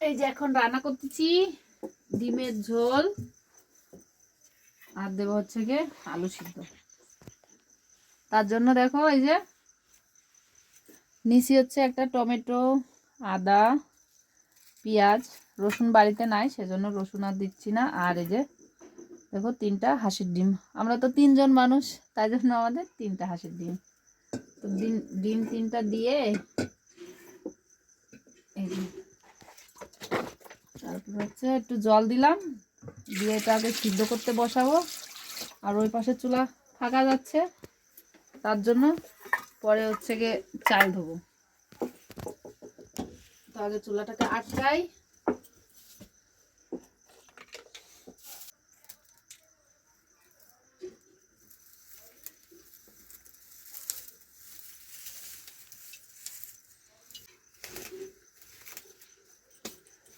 এই যে এখন রান্না করতেছি ডিমের ঝোল আর দেবো হচ্ছে গিয়ে আলু সিদ্ধ। তার জন্য দেখো এই যে নিচি হচ্ছে একটা টমেটো, আদা, পেঁয়াজ, রসুন বাড়িতে নাই, সেজন্য রসুন আর দিচ্ছি না। আর এই যে দেখো তিনটা হাঁসের ডিম। আমরা তো তিনজন মানুষ, তাই জন্য আমাদের তিনটা হাঁসের ডিম। তো ডিম ডিম তিনটা দিয়ে এই যে। তারপর হচ্ছে একটু জল দিলাম। দিয়ে এটা আগে সিদ্ধ করতে বসাবো। আর ওই পাশে চুলা থাকা যাচ্ছে। তার জন্য পরে হচ্ছে গিয়ে চাল ধোবো। তো আগে চুলাটাকে আটকাই।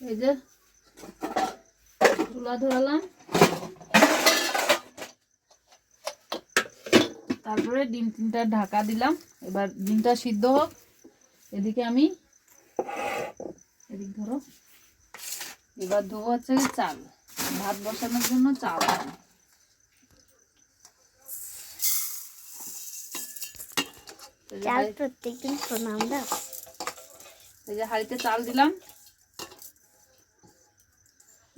এই যে চুলা ধরালাম তারপরে ডিম তিনটা ঢাকা দিলাম। এবার ডিমটা সিদ্ধ হোক। এদিকে আমি এদিক ধরো। এবার ধোবো হচ্ছে চাল। ভাত বসানোর জন্য চাল চাল প্রত্যেকদিন প্রণাম দাও। এই যে হাঁড়িতে চাল দিলাম।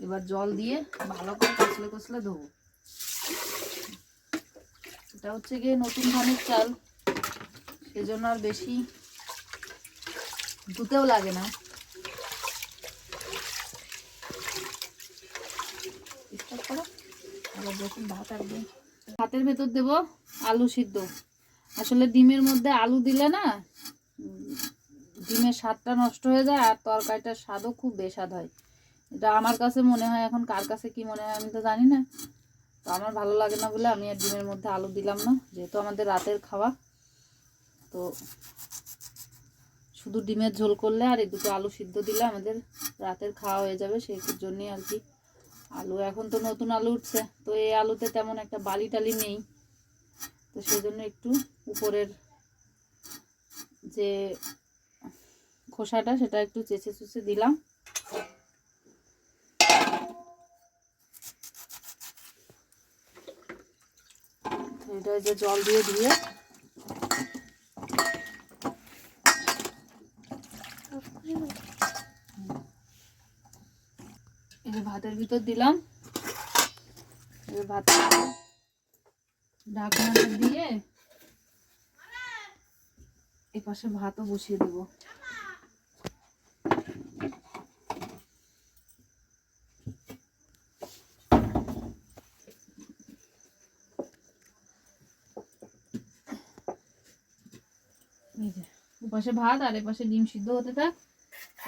এবার জল দিয়ে ভালো করে কষলে কষলে ধোবো। এটা হচ্ছে গিয়ে নতুন ধানের চাল। সেজন্য আর বেশি ধুতেও লাগে না। যখন ভাত ভাতের ভেতর দেব আলু সিদ্ধ। আসলে ডিমের মধ্যে আলু দিলে না ডিমের স্বাদটা নষ্ট হয়ে যায় আর তরকারিটার স্বাদও খুব বেস্বাদ হয়। এটা আমার কাছে মনে হয়, এখন কার কাছে কি মনে হয় আমি তো জানি না। তো আমার ভালো লাগে না বলে আমি আর ডিমের মধ্যে আলু দিলাম না, যেহেতু আমাদের রাতের খাওয়া। তো শুধু ডিমের ঝোল করলে আর এই দুটো আলু সিদ্ধ দিলে আমাদের রাতের খাওয়া হয়ে যাবে, সেই জন্যই আর কি। আলু, এখন তো নতুন আলু উঠছে, তো এই আলুতে তেমন একটা বালি টালি নেই। তো সেই জন্য একটু উপরের যে খোসাটা, সেটা একটু চেঁচে চুচে দিলাম। এই যে জল দিয়ে দিয়ে। ভাতের ভিতর দিলাম। ভাত ঢাকনাটা দিয়ে এ পাশে ভাতও বসিয়ে দেবো এই যে ওপাশে ভাত আর এপাশে ডিম সিদ্ধ হতে থাক।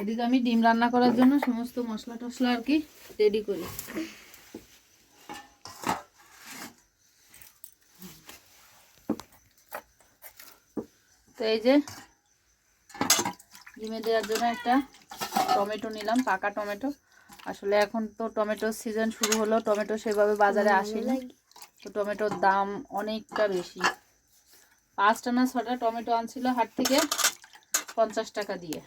এদিকে আমি ডিম রান্না করার জন্য সমস্ত মশলা টশলা আর কি রেডি করি। তো এই যে ডিমে দেওয়ার জন্য একটা টমেটো নিলাম পাকা টমেটো। আসলে এখন তো টমেটোর সিজন শুরু হলো টমেটো সেভাবে বাজারে আসেনি। তো টমেটোর দাম অনেকটা বেশি। পাঁচটা না ছটা টমেটো আনছিল হাট থেকে। পঞ্চাশ টাকা দিয়ে।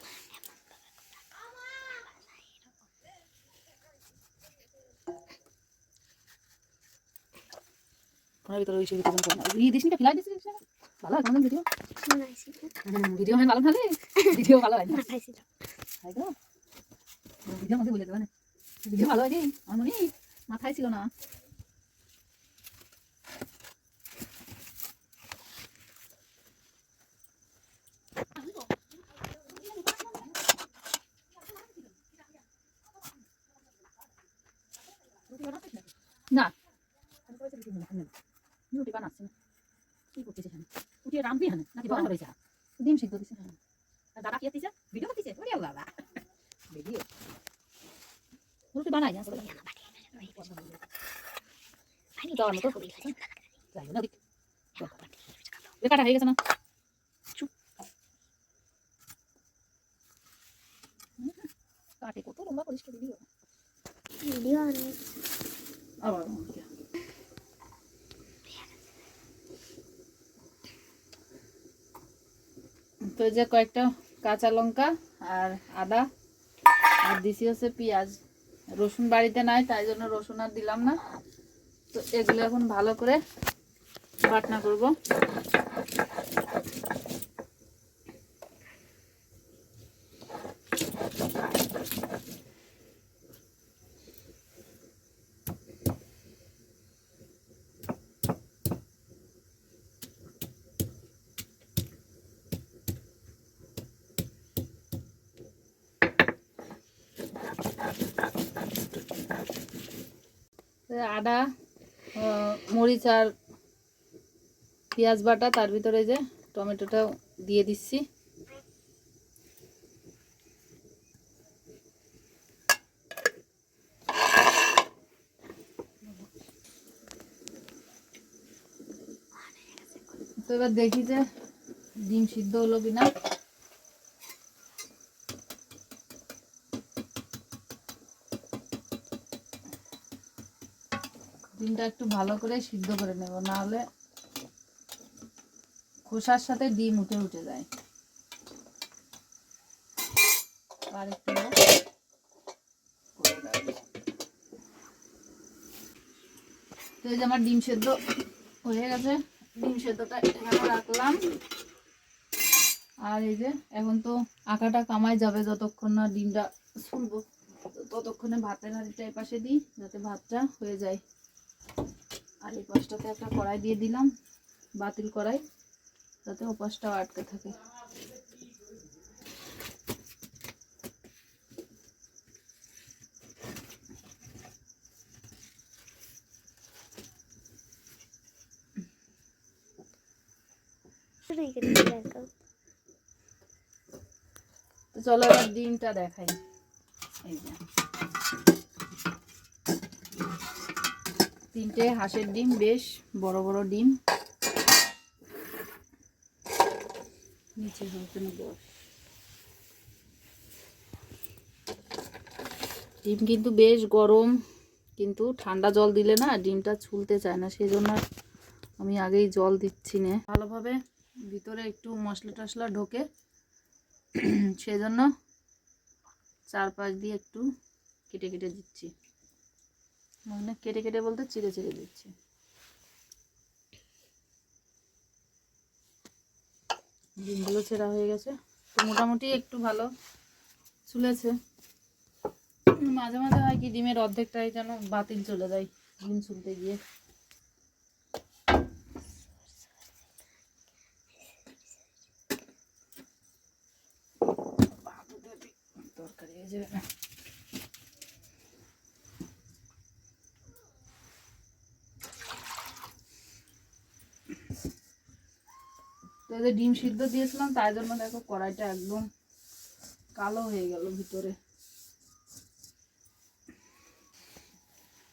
ওনার ভিতরে ওই দিস ফিলাই দিস ভালো হয় তোমাদের ভিডিও? ভিডিও হয় ভালো ভালো ভিডিও ভালো হয় না? তাই তো। ভিডিওর মধ্যে বলে দেবে না। ভিডিও ভালো হয়নি? আমার মনে মাথায় ছিল না রুটি বানাচ্ছি না কি করতেছিস এখানে রামবি এখানে নাকি দোকান করেছে ডিম সিদ্ধ দিছে দাদা কি দিছে ভিডিও করতেছে? ওরে বাবা। ভিডিও। রুটি বানাই না? দেওয়ার মতো খাই না দেখ। কাটা হয়ে গেছে না চুপ কাটে কত লম্বা করিস তো ভিডিও ভিডিও অনেক আবার তো যে কয়েকটা কাঁচা লঙ্কা আর আদা, আর দিছি হচ্ছে পেঁয়াজ। রসুন বাড়িতে নাই, তাই জন্য রসুন আর দিলাম না। তো এগুলো এখন ভালো করে বাটনা করব। আদা মরিচ আর পেঁয়াজ বাটা তার ভিতরে যে টমেটোটা দিয়ে দিচ্ছি। তো এবার দেখি যে ডিম সিদ্ধ হলো কিনা। ডিমটা একটু ভালো করে সিদ্ধ করে নেব, নাহলে খোসার সাথে ডিম উঠে উঠে যায়। তো এই যে আমার ডিম সেদ্ধ হয়ে গেছে। ডিম সেদ্ধটা রাখলাম। আর এই যে এখন তো আঁকাটা কামাই যাবে যতক্ষণ না ডিমটা তো ততক্ষণে ভাতের হাঁড়িটা এই পাশে দিই, যাতে ভাতটা হয়ে যায়। আর এই পাশটাতে একটা কড়াই দিয়ে দিলাম, বাতিল কড়াই, যাতে ও পাশটাও আটকে থাকে। চলো এবার ডিমটা দেখাই। এই যে। তিনটে হাঁসের ডিম, বেশ বড় বড় ডিম। নিচে হচ্ছে না বস। ডিম কিন্তু বেশ গরম, কিন্তু ঠান্ডা জল দিলে না ডিমটা ছুলতে চায় না সেই জন্য আমি আগেই জল দিচ্ছি না। ভালোভাবে ভিতরে একটু মশলা টশলা ঢোকে, সেজন্য চারপাশ দিয়ে একটু কেটে কেটে দিচ্ছি। মানে কেটে কেটে বলতে চিড়ে চিড়ে দিচ্ছি। ডিমগুলো ছেঁড়া হয়ে গেছে। তো মোটামুটি একটু ভালো চুলেছে। মাঝে মাঝে হয় কি ডিমের অর্ধেকটাই যেন বাতিল চলে যায় ডিম চুলতে গিয়ে। তরকারি তো যে ডিম সিদ্ধ দিয়েছিলাম, তাই জন্য দেখো কড়াইটা একদম কালো হয়ে গেল ভিতরে।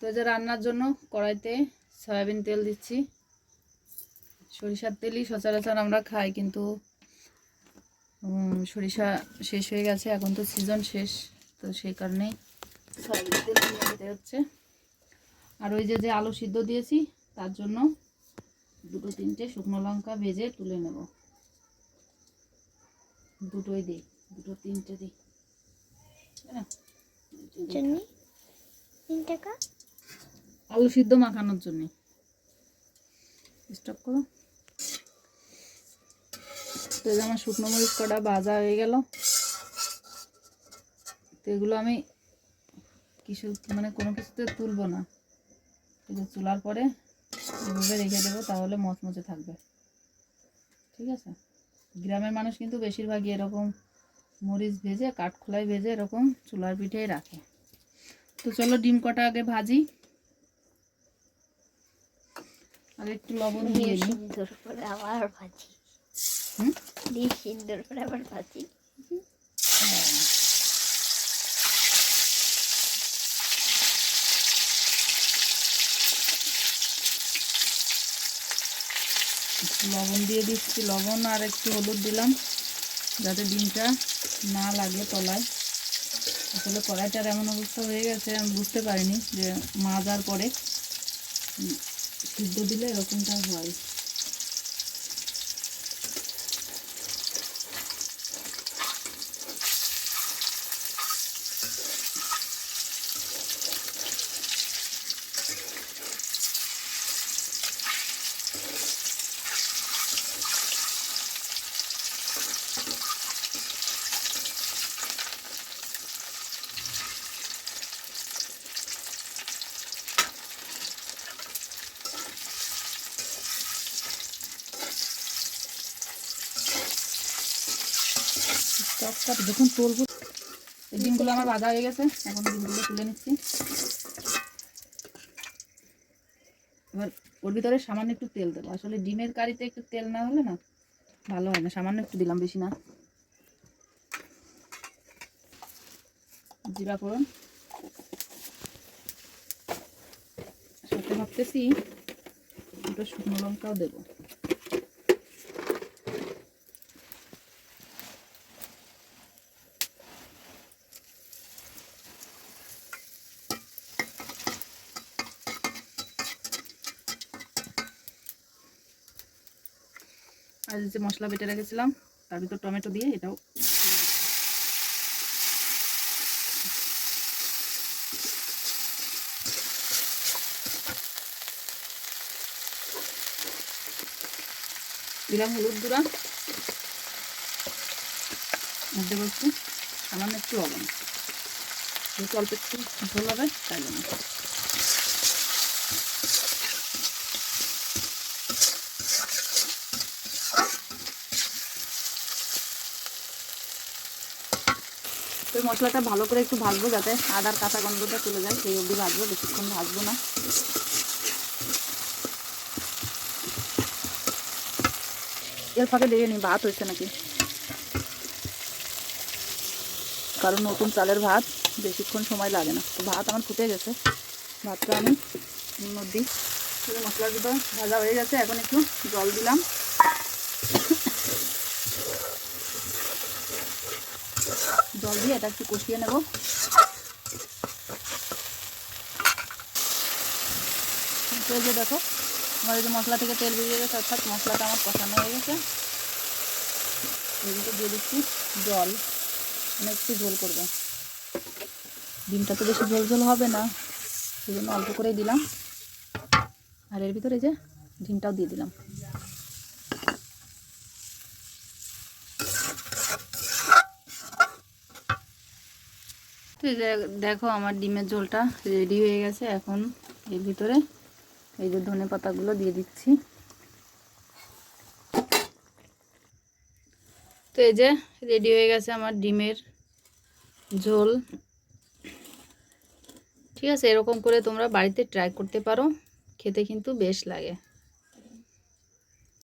তো যে রান্নার জন্য কড়াইতে সয়াবিন তেল দিচ্ছি। সরিষার তেলই সচরাচর আমরা খাই, কিন্তু সরিষা শেষ হয়ে গেছে, এখন তো সিজন শেষ, তো সেই কারণেই সয়াবিন তেল নিয়ে হচ্ছে। আর ওই যে যে আলু সিদ্ধ দিয়েছি, তার জন্য দুটো তিনটে শুকনো লঙ্কা ভেজে তুলে নেব। দুটোই দিই দুটো তিনটে দিই। টাকা? আলু সিদ্ধ মাখানোর জন্য। স্টপ করো। তো আমার শুকনো মরিচ কটা ভাজা হয়ে গেল। তো এগুলো আমি কিছু মানে কোনো কিছুতে তুলবো না। যে পরে এভাবে রেখে দেবো তাহলে মচমচে থাকবে। ঠিক আছে? গ্রামের মানুষ কিন্তু বেশিরভাগই এরকম মরিচ ভেজে কাঠখোলায় ভেজে এরকম চুলার পিঠেই রাখে। তো চলো ডিম কটা আগে ভাজি। আর একটু লবণ দিয়ে পরে আবার ভাজি। হুম? ডিম সিদ্ধর পরে আবার ভাজি। লবণ দিয়ে দিচ্ছি, লবণ আর একটু হলুদ দিলাম, যাতে ডিমটা না লাগে তলায়। আসলে কড়াইটার এমন অবস্থা হয়ে গেছে, আমি বুঝতে পারিনি যে মাজার পরে সিদ্ধ দিলে এরকমটা হয়। চপটা যখন এই ডিমগুলো আমার ভাজা হয়ে গেছে, এখন ডিমগুলো তুলে নিচ্ছি। এবার ওর ভিতরে সামান্য একটু তেল দেবো। আসলে ডিমের কারিতে একটু তেল না হলে না ভালো হয় না, সামান্য একটু দিলাম বেশি না। জিরা ফোড়ন। সাথে ভাবতেছি দুটো শুকনো লঙ্কাও দেবো। আর যে মশলা বেটে রেখেছিলাম, তার ভিতর টমেটো দিয়ে এটাও দিলাম হলুদ গুঁড়া। মধ্যে বলছি, সামান্য একটু যেহেতু অল্প একটু ঝোল হবে, তাই জন্য। মশলাটা ভালো করে একটু ভাজবো যাতে আদার কাঁচা গন্ধটা চলে যায়, সেই অবধি ভাজবো, বেশিক্ষণ ভাজবো না। এর ফাঁকে দেখে নি, ভাত হয়েছে নাকি? কারণ নতুন চালের ভাত বেশিক্ষণ সময় লাগে না। তো ভাত আমার ফুটে গেছে। ভাতটা আমি মধ্যে মশলার ভিতর ভাজা হয়ে গেছে, এখন একটু জল দিলাম। জল দিয়ে এটা একটু কষিয়ে নেব। যে দেখো, আমার যে মশলা থেকে তেল বেরিয়ে গেছে, অর্থাৎ মশলাটা আমার কষানো হয়ে গেছে। এদিকে দিয়ে দিচ্ছি জল। মানে একটু ঝোল করব। ডিমটা তো বেশি ঝোল ঝোল হবে না সেই জন্য অল্প করেই দিলাম। আর এর ভিতরে যে ডিমটাও দিয়ে দিলাম। তো দেখো আমার ডিমের ঝোলটা রেডি হয়ে গেছে এখন এর ভিতরে এই যে ধনে পাতাগুলো দিয়ে দিচ্ছি। তো এই যে রেডি হয়ে গেছে আমার ডিমের ঝোল। ঠিক আছে, এরকম করে তোমরা বাড়িতে ট্রাই করতে পারো, খেতে কিন্তু বেশ লাগে।